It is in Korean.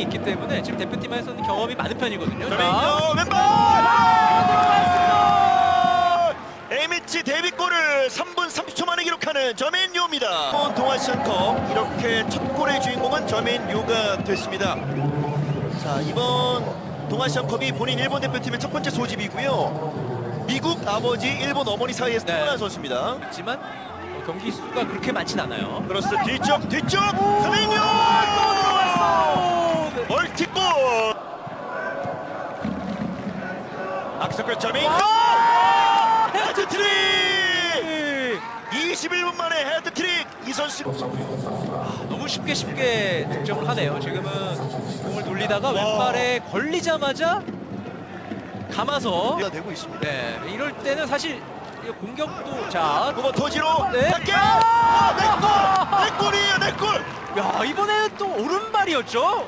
있기 때문에 지금 대표팀에서는 경험이 많은 편이거든요. 자, 저민요 왼발 들어갔습니다. A매치 데뷔골을 3분 30초 만에 기록하는 저맨유입니다. 이번 동아시안컵 이렇게 첫 골의 주인공은 저맨유가 됐습니다. 자 이번 동아시안컵이 본인 일본 대표팀의 첫 번째 소집이고요. 미국 아버지 일본 어머니 사이에서 네. 태어난 선수입니다. 있지만 어, 경기 수가 그렇게 많진 않아요. 그렇습니다. 뒤쪽 뒤쪽 저맨유 악석글 저맨유 헤드트릭 21분 만에 헤드트릭 이 선수 너무 쉽게 쉽게 득점을 하네요. 지금은 공을 돌리다가 왼발에 걸리자마자 감아서 가 되고 있습니다. 네 이럴 때는 사실 이 공격도 자, 그거 터지로 네. 갈게 아, 내골 내 골이에요 내 골. 야 이번에는 또 오른발이었죠.